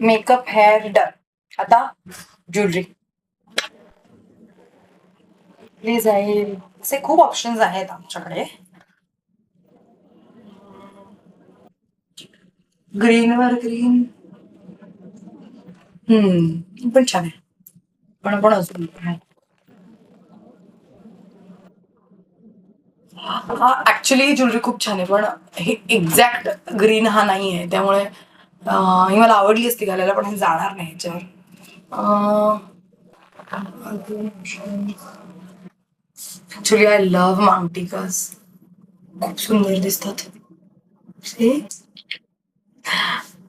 Makeup hair done. आता jewellery. Please आहे असे खूप ऑप्शन्स आहेत आमच्याकडे. ग्रीन वर ग्रीन हम्म पण छान आहे. पण पण अजून हा ऍक्च्युली ज्वेलरी खूप छान आहे पण हे एक्झॅक्ट ग्रीन हा नाही आहे त्यामुळे ही मला आवडली असती घालायला पण जाणार नाही ह्याच्यावर ऍक्च्युली आय लव्ह मांगटिकास खूप सुंदर दिसतात.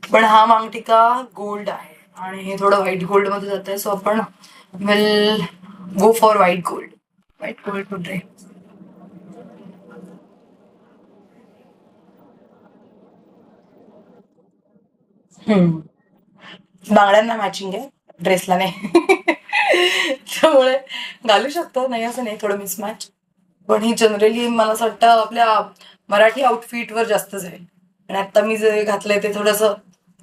पण हा मांगटिका गोल्ड आहे आणि हे थोडं व्हाईट गोल्डमध्ये जात आहे सो आपण will go for white gold white gold कुठे? हम्म. बांगड्यांना मॅचिंग आहे ड्रेसला नाही. त्यामुळे घालू शकतो नाही असं नाही थोडं मिसमॅच पण ही जनरली मला असं वाटतं आपल्या मराठी आउटफिटवर जास्त जाईल आणि आता मी जे घातलंय ते थोडंसं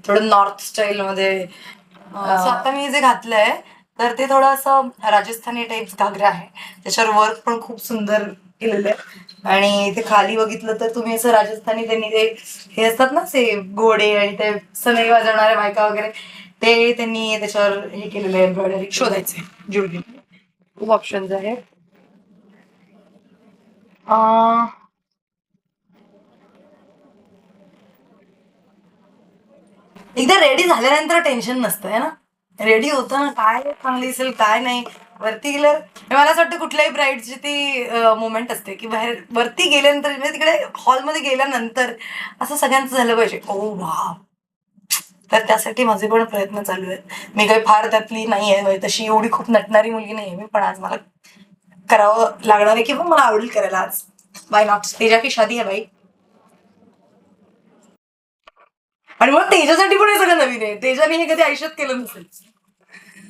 थोडं नॉर्थ स्टाईलमध्ये असं आता मी जे घातलंय तर ते थोडं असं राजस्थानी टाईप घागरा आहे. त्याच्यावर वर्क पण खूप सुंदर केलेलं आहे. आणि ते खाली बघितलं तर तुम्ही असं राजस्थानी त्यांनी ते हे असतात ना से घोडे आणि ते सनई वाजवणाऱ्या बायका वगैरे ते त्यांनी त्याच्यावर हे केलेलं आहे एम्ब्रॉयडरी शोधायचे ज्वेलरी खूप ऑप्शन्स आहेत अं, एकदा रेडी झाल्यानंतर टेन्शन नसतं है ना? रेडी होतं ना काय चांगली दिसेल काय नाही. वरती गेल्यावर म्हणजे मला असं वाटतं कुठल्याही ब्राईडची ती मुमेंट असते की बाहेर वरती गेल्यानंतर म्हणजे तिकडे हॉलमध्ये गेल्यानंतर असं सगळ्यांचं झालं पाहिजे. ओ वा तर त्यासाठी माझे पण प्रयत्न चालू आहेत. मी काही फार त्यातली नाही आहे म्हणजे तशी एवढी खूप नटणारी मुलगी नाही आहे मी पण आज मला करावं लागणार आहे किंवा हो, मला आवडेल करायला आज. बाय नॉट तेजा की शादी आहे बाई. आणि मग तेजासाठी पण हे सगळं नवीन आहे. तेजाने हे कधी आयुष्यात केलं नसेल.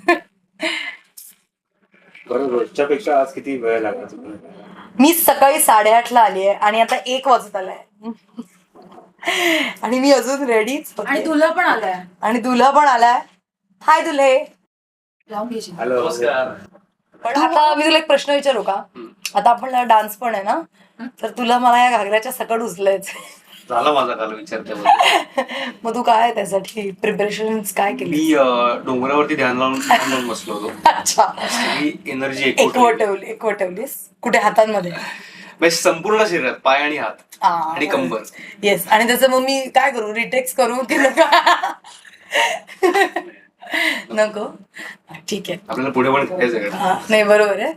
बरं रोजच्या पेक्षा आज किती वेळ लागला मी सकाळी साडेआठला आली आहे आणि आता एक वाजत आलाय आणि मी अजून रेडीच आणि तुला पण आलाय. आणि तुला पण आलाय. हाय लावून घ्यायची हॅलो पण आता मी तुला एक प्रश्न विचारू का? आता आपण डान्स पण आहे ना? तर तुला मला या घागऱ्याच्या सकट उचलायचं झाला माझा काल विचार त्याबद्दल मग तू काय त्यासाठी? प्रिपरेशन काय केली मी अं, डोंगरावरती ध्यान लावून ध्यान लावून बसलो होतो. अच्छा. सगळी एनर्जी एकवटवली एकवटवलीस कुठे? हातांमध्ये? म्हणजे संपूर्ण शरीरात पाय आणि हात आणि कंबर. येस आणि त्याचं मग मी काय करू? रिटेक्स करू? की नका? नको? ठीक आहे. आपल्याला पुढे पण करायचं आहे. हा नाही बरोबर आहे.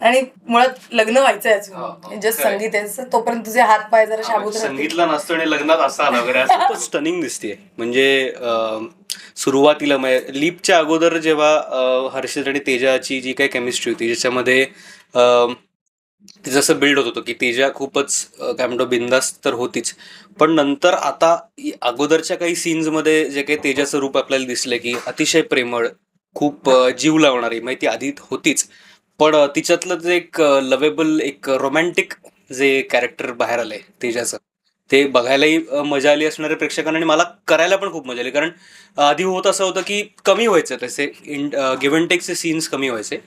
आणि मुळात लग्न व्हायचं. अजून. जस्ट संगीत आहे. तोपर्यंत तुझे हात पाय जरा शाबूत राहतील. संगीतला नसतं आणि लग्नात असं वगैरे असं स्टनिंग दिसते म्हणजे सुरुवातीला म्हणजे लीपच्या अगोदर जेव्हा अं, हर्षित आणि तेजाची जी काही केमिस्ट्री होती ज्याच्यामध्ये ते जसं बिल्ड होत होतं की तेजा खूपच काय म्हणतो बिंदास तर होतीच. पण नंतर आता अगोदरच्या काही सीन्समध्ये जे काही तेजाचं रूप आपल्याला दिसलं की अतिशय प्रेमळ खूप जीव लावणारी म्हणजे ती आधी होतीच. पण अं, तिच्यातलं जे एक लवेबल एक रोमॅन्टिक जे कॅरेक्टर बाहेर आलंय तेजाचं ते बघायलाही अं, मजा आली असणारे प्रेक्षकांना आणि मला करायला पण खूप मजा आली. कारण आधी होत असं होतं की कमी व्हायचं तसे इन गिव्हन टेकचे सीन्स कमी व्हायचे.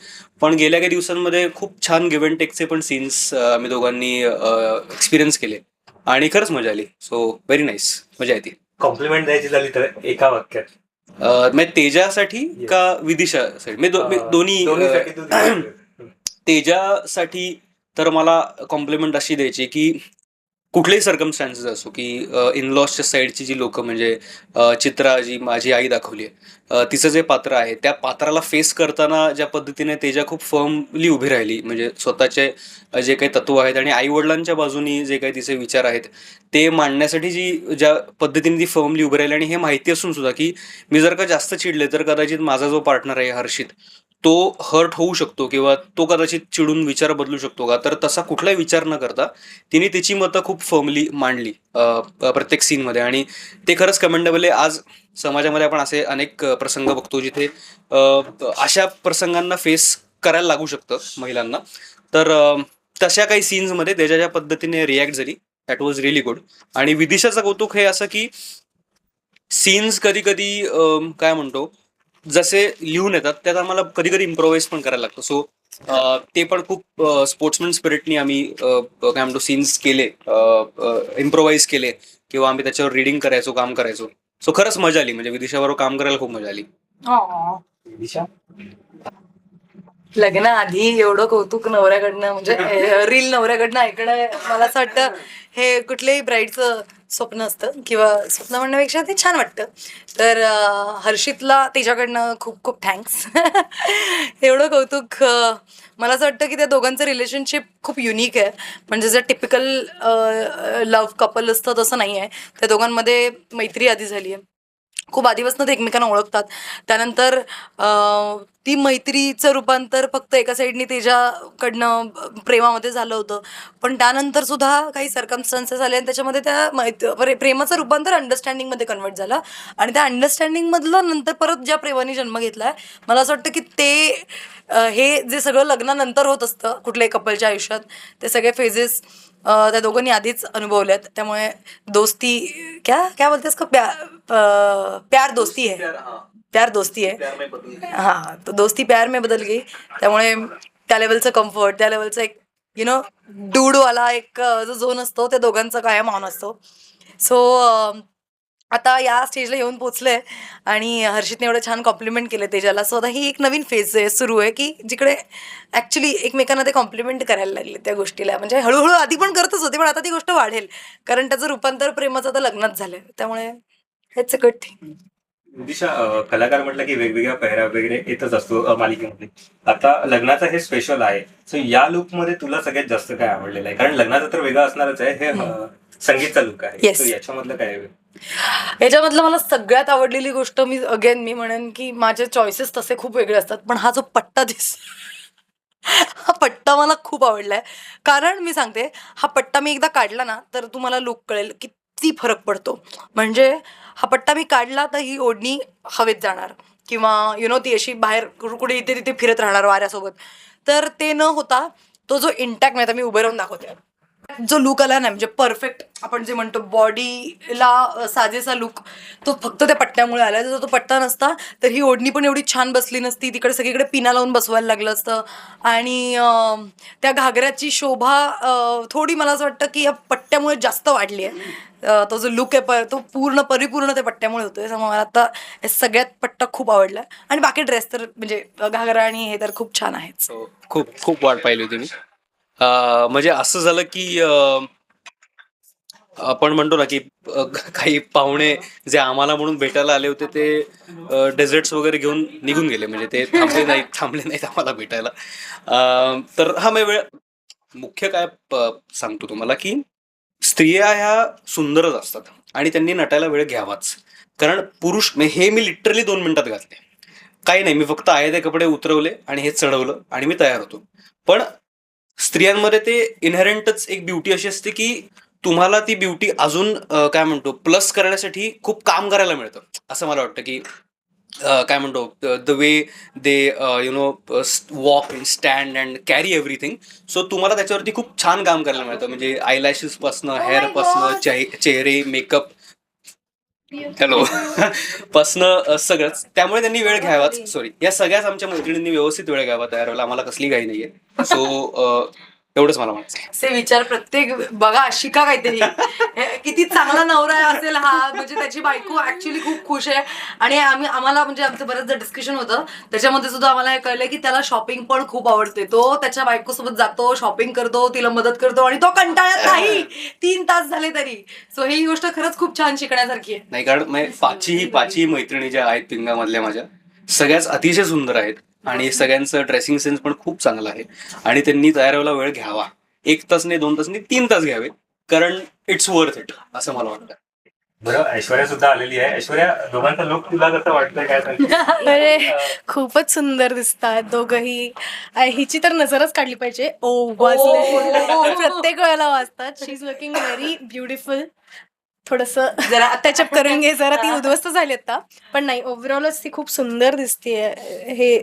पण गेल्या काही दिवसांमध्ये खूप छान गिव्हन टेकचे पण सीन्स आम्ही दोघांनी एक्सपिरियन्स केले. आणि खरंच मजा आली. सो व्हेरी नाईस मजा येते. कॉम्प्लिमेंट द्यायची झाली तर एका वाक्यात. अं, म्हणजे तेजासाठी का विदिशासाठी दो- दोन्ही दोन्हीसाठी तू अं, दिली. तेजासाठी तर मला कॉम्प्लिमेंट अशी द्यायची की कुठलेही सर्कमस्टान्सेस असो की इन लॉसच्या साईडची जी लोक म्हणजे चित्रा जी माझी आई दाखवली आहे तिचं जे पात्र आहे त्या पात्राला फेस करताना ज्या पद्धतीने तेजा खूप फर्मली उभी राहिली म्हणजे स्वतःचे जे काही तत्व आहेत आणि आईवडिलांच्या बाजूनी जे काही तिचे विचार आहेत ते मांडण्यासाठी जी ज्या पद्धतीने ती फर्मली उभी राहिली आणि हे माहिती असून सुद्धा की मी जर का जास्त चिडले तर कदाचित माझा जो पार्टनर आहे हर्षित तो हर्ट होऊ शकतो किंवा तो कदाचित चिडून विचार बदलू शकतो का? तर तसा कुठलाही विचार न करता तिने तिची मतं खूप फर्मली मांडली प्रत्येक सीनमध्ये आणि ते खरंच कमेंडेबल आहे. आज समाजामध्ये आपण असे अनेक प्रसंग बघतो जिथे अशा प्रसंगांना फेस करायला लागू शकतं महिलांना. तर तशा काही सीन्समध्ये त्याच्या ज्या पद्धतीने रिॲक्ट झाली दॅट वॉज रिअली गुड आणि विदिशाचं कौतुक हे असं की सीन्स कधी कधी काय म्हणतो जसे लिहून येतात त्यात आम्हाला कधी कधी इम्प्रोव्हाइज पण करायला लागतं. सो ते पण खूप स्पोर्ट्समॅन स्पिरिटनी आम्ही काय म्हणतो सीन्स केले इम्प्रोव्हाइज केले किंवा आम्ही त्याच्यावर रिडिंग करायचो काम करायचो. सो खरंच मजा आली. म्हणजे विदिशाबरोबर काम करायला खूप मजा आली. दिशा लग्नाआधी एवढं कौतुक नवऱ्याकडनं म्हणजे रील नवऱ्याकडनं ऐकणं मला असं वाटतं हे कुठल्याही ब्राईडचं स्वप्न असतं किंवा स्वप्न म्हणण्यापेक्षा ते छान वाटतं. तर हर्षितला तिच्याकडनं खूप खूप थँक्स एवढं कौतुक मला असं वाटतं की त्या दोघांचं रिलेशनशिप खूप युनिक आहे. म्हणजे जर टिपिकल लव्ह कपल असतं तसं नाही आहे त्या दोघांमध्ये मैत्री आधी झाली आहे खूप आधीपासून ते एकमेकांना ओळखतात. त्यानंतर ती मैत्रीचं रूपांतर फक्त एका साईडनी त्याच्याकडनं प्रेमामध्ये झालं होतं. पण त्यानंतर सुद्धा काही सर्कमस्टन्सेस आले आणि त्याच्यामध्ये त्या मैत प्रेमाचं रूपांतर अंडरस्टँडिंगमध्ये कन्वर्ट झालं. आणि त्या अंडरस्टँडिंगमधलं नंतर परत ज्या प्रेमाने जन्म घेतला आहे मला असं वाटतं की ते हे जे सगळं लग्नानंतर होत असतं कुठल्याही कपलच्या आयुष्यात ते सगळे फेजेस त्या दोघांनी आधीच अनुभवल्यात. त्यामुळे दोस्ती क्या क्या बोलतेस का? प्या अं, प्यार दोस्ती है. प्यार दोस्ती है हाँ तो दोस्ती प्यार में बदल गई. त्यामुळे त्या लेवलचं कम्फर्ट त्या लेवलचं एक यु नो डूडवाला एक जो झोन असतो त्या दोघांचा कायम ऑन असतो. सो आता या स्टेजला येऊन पोचले आणि हर्षितने एवढं छान कॉम्प्लिमेंट केलं तेजाला. सो आता ही एक नवीन फेज आहे सुरू आहे की जिकडे ॲक्च्युली एकमेकांना ते कॉम्प्लिमेंट करायला लागले त्या गोष्टीला. म्हणजे हळूहळू आधी पण करतच होते पण आता ती गोष्ट वाढेल. कारण त्याचं रूपांतर प्रेमाचं आता लग्नात झालं त्यामुळे हेच अ गुड थिंग दिशा अं, कलाकार म्हटलं की वेगवेगळ्या पेहरा वगैरे येतच असतो अं, मालिकेमध्ये. आता लग्नाचं हे स्पेशल आहे. सो या लुकमध्ये तुला सगळ्यात जास्त काय आवडलेलं आहे? कारण लग्नाचं तर वेगळं असणारच आहे हे अं, संगीतचा लुक आहे. Yes. याच्यामधलं काय आहे? याच्यामधलं मला सगळ्यात आवडलेली गोष्ट मी अगेन मी म्हणेन की माझे चॉईसेस तसे खूप वेगळे असतात पण हा जो पट्टा दिस हा पट्टा मला खूप आवडलाय. कारण मी सांगते हा पट्टा मी एकदा काढला ना तर तुम्हाला लुक कळेल किती फरक पडतो. म्हणजे हा पट्टा मी काढला तर ही ओढणी हवेत जाणार. किंवा यु नो ती अशी बाहेर कुठे इथे तिथे फिरत राहणार वाऱ्यासोबत. तर ते न होता तो जो इंटॅक्ट नाही मी उभे राहून दाखवते. जो लुक आला ना म्हणजे परफेक्ट आपण जे म्हणतो बॉडीला साजेसा लुक तो फक्त त्या पट्ट्यामुळे आला. जर तो पट्टा नसता तर ही ओढणी पण एवढी छान बसली नसती. तिकडे सगळीकडे पिना लावून बसवायला लागलं असतं. आणि त्या घागऱ्याची शोभा थोडी मला असं वाटतं की या पट्ट्यामुळे जास्त वाढली आहे. तो जो लुक आहे प तो पूर्ण परिपूर्ण त्या पट्ट्यामुळे होतोय. मला आता सगळ्यात पट्टा खूप आवडला. आणि बाकी ड्रेस तर म्हणजे घागरा आणि हे तर खूप छान आहेच हो, खूप खूप वाट पाहिली होती मी. म्हणजे असं झालं की आपण म्हणतो ना की काही पाहुणे जे आम्हाला म्हणून भेटायला आले होते ते डेझर्ट्स वगैरे घेऊन निघून गेले. म्हणजे ते थांबले नाहीत थांबले नाहीत आम्हाला भेटायला. तर हा मी वेळ मुख्य काय सांगतो तुम्हाला की स्त्रिया ह्या सुंदरच असतात आणि त्यांनी नटायला वेळ घ्यावाच. कारण पुरुष हे मी लिटरली दोन मिनिटात घातले. काही नाही मी फक्त आहे ते कपडे उतरवले आणि हे चढवलं आणि मी तयार होतो. पण स्त्रियांमध्ये ते इनहेरंटच एक ब्युटी अशी असते की तुम्हाला ती ब्युटी अजून काय म्हणतो प्लस करण्यासाठी खूप काम करायला मिळतं. असं मला वाटतं की काय म्हणतो the way they you know walk stand and carry everything so तुम्हाला त्याच्यावरती खूप छान काम करायला मिळतं. म्हणजे आयलॅशेस पासनं हेअर पासनं चेहरे मेकअप हॅलो पासनं सगळंच. त्यामुळे त्यांनी वेळ घ्यावाच. सॉरी या सगळ्याच आमच्या मैत्रिणींनी व्यवस्थित वेळ घ्यावा तयार व्हायला. आम्हाला कसली काही नाहीये. सो एवढंच मला म्हणायचं असे विचार प्रत्येक बघा शिका काहीतरी. हे किती चांगला नवरा असेल हा. म्हणजे त्याची बायको ऍक्च्युली खूप खुश आहे. आणि आम्ही आम्हाला म्हणजे आमचं बरंचदा डिस्कशन होतं त्याच्यामध्ये सुद्धा आम्हाला हे कळलं की त्याला शॉपिंग पण खूप आवडते. तो त्याच्या बायकोसोबत जातो शॉपिंग करतो तिला मदत करतो आणि तो कंटाळत नाही. तीन तास झाले तरी. सो ही गोष्ट खरंच खूप छान शिकण्यासारखी आहे. नाही कारण पाचही पाचही मैत्रिणी ज्या आहेत पिंगामधल्या माझ्या सगळ्याच अतिशय सुंदर आहेत. आणि सगळ्यांचं ड्रेसिंग सेन्स पण खूप चांगलं आहे. आणि त्यांनी तयार व्हायला वेळ घ्यावा. एक तास नाही दोन तास नाही तीन तास घ्यावे कारण इट्स वर्थ इट असं मला वाटतं. बरं ऐश्वर्या सुद्धा आलेली आहे. ऐश्वर्या दोघांचा लुक तुला कसं वाटतंय? काय सांगते? अरे खूपच सुंदर दिसतात दोघही. हिची तर नजरच काढली पाहिजे. ओ वाजले. प्रत्येक वेळेला वाजतात. She is looking very beautiful थोडस जरा टचअप करून घे. जरा ती उद्ध्वस्त झाली आता. पण नाही ओव्हरऑलच ती खूप सुंदर दिसते हे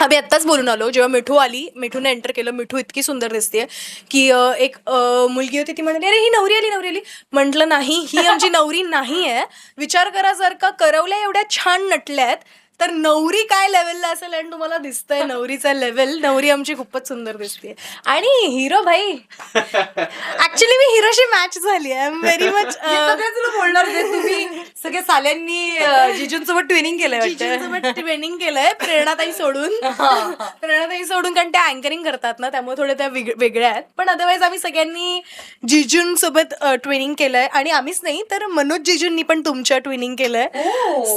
आम्ही आत्ताच बोलून आलो. जेव्हा मिठू आली मिठूने एंटर केलं. मिठू इतकी सुंदर दिसते की एक मुलगी होती ती म्हणाली अरे ही नवरी आली नवरी आली. म्हटलं नाही ही आमची नवरी नाही आहे विचार करा जर का करवल्या एवढ्या छान नटल्यात तर नवरी काय लेवलला असेल आणि तुम्हाला दिसतंय नवरीचा लेवल नवरी आमची खूपच सुंदर दिसते आणि हिरो भाई ऍक्च्युली मी हिरोशी मॅच झाली आहे व्हेरी मच बोलणार तुम्ही सगळ्या साल्यांनी जिजूंसोबत ट्विनिंग केलंय वाटतं. ट्रेनिंग केलंय प्रेरणाताई सोडून. प्रेरणाताई सोडून कारण त्या अँकरिंग करतात ना त्यामुळे थोड्या त्या वेग- वेगळ्या आहेत. पण अदरवाईज आम्ही सगळ्यांनी जिजूंसोबत ट्विनिंग केलंय. आणि आम्हीच नाही तर मनोज जिजूंनी पण तुमच्या ट्विनिंग केलंय.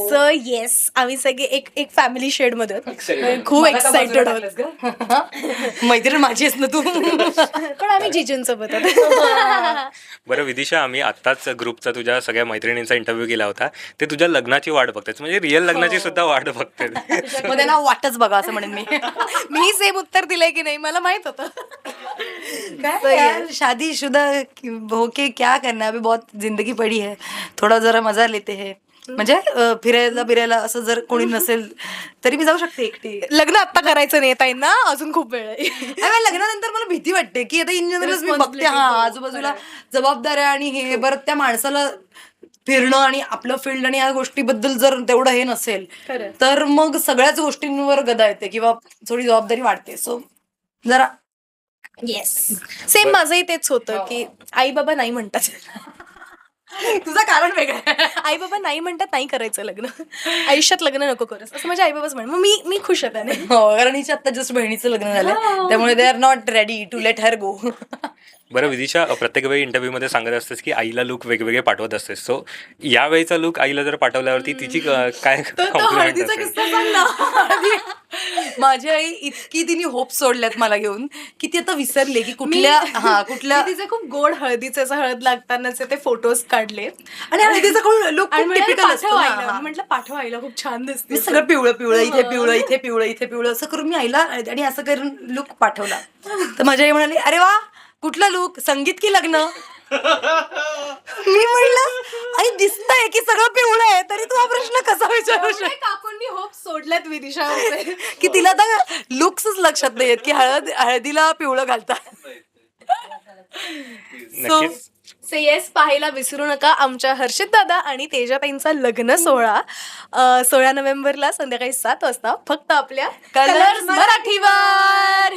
सो येस आम्ही सगळे एक एक फॅमिली शेडमध्ये. आहोत. खूप एक्साइटेड? मैत्रीण माझी ना तू? पण आम्ही जिजूंसोबत बरं विदिशा आम्ही आत्ताच ग्रुपचा तुझ्या सगळ्या मैत्रिणींचा इंटरव्ह्यू केला होता. ते तुझ्या लग्नाची वाट बघतात. म्हणजे रिअल लग्नाची सुद्धा वाट बघतात. मग त्यांना वाटच बघा असं म्हणेन मी. मी सेम उत्तर दिलंय की नाही मला माहीत होतं. काय यार शादी शुदा होके क्या करना? है अभी बहुत जिंदगी पड़ी है. थोडा जरा मजा लेते हैं. म्हणजे फिरायला फिरायला असं जर कोणी नसेल तरी मी जाऊ शकते एकटी. लग्न आता करायचं नाही ताईंना अजून खूप वेळ आहे. लग्नानंतर मला भीती वाटते की आता इन जनरलच मी बघते हा आजूबाजूला जबाबदाऱ्या आणि हे बरं त्या माणसाला फिरणं आणि आपलं फील्ड आणि या गोष्टीबद्दल जर तेवढं हे नसेल. तर मग सगळ्याच गोष्टींवर गदा येते किंवा थोडी जबाबदारी वाढते. सो जरा येस सेम माझंही तेच होतं की आई बाबा नाही म्हणतात. तुझं कारण वेगळं आहे. आई बाबा नाही म्हणतात नाही करायचं लग्न. आयुष्यात लग्न नको करस. असं माझ्या आई बाबाच म्हण. मग मी मी खुश आहे त्याने. हो कारण हिच्या आता जस्ट बहिणीचं लग्न झालं त्यामुळे they are not ready to let her go बरं विदिशा प्रत्येक वेळी इंटरव्ह्यू मध्ये सांगत असतेस की आईला लुक वेगवेगळे पाठवत असतेस. सो या वेळेचा लुक आईला जर पाठवल्यावरती तिची काय compliment हळदीचा असेल? किस्सा सांग ना. माझी आई इतकी तिने होप सोडल्यात मला घेऊन की ती आता विसरले की कुठल्या हा कुठल्या तिचे खूप गोड हळदीचे असं हळद लागतानाचे ते फोटोज काढले. आणि हळदीचा लुक टिपिकल असतो. हा. म्हटलं पाठव आईला खूप छान दिसते. सगळं पिवळं पिवळं इथे पिवळं इथे पिवळं इथे पिवळं असं करून मी आईला आणि असं करून लुक पाठवला. तर माझी आई म्हणाली अरे वा कुठला लुक संगीत की लग्न? मी म्हणलं आई दिसतंय की सगळं पिवळं आहे तरी तू हा प्रश्न कसा विचारू शकतो काकूंनी होप सोडल्यात विदिशा की तिला आता लुक्सच लक्षात नाही येत की हळद हळदीला पिवळं घालतात. नक्कीच. से येस पाहायला विसरू नका आमच्या हर्षित दादा आणि तेजाताईंचा लग्न सोहळा. सोळा नोव्हेंबरला संध्याकाळी सात वाजता फक्त आपल्या कलर्स मराठीवर.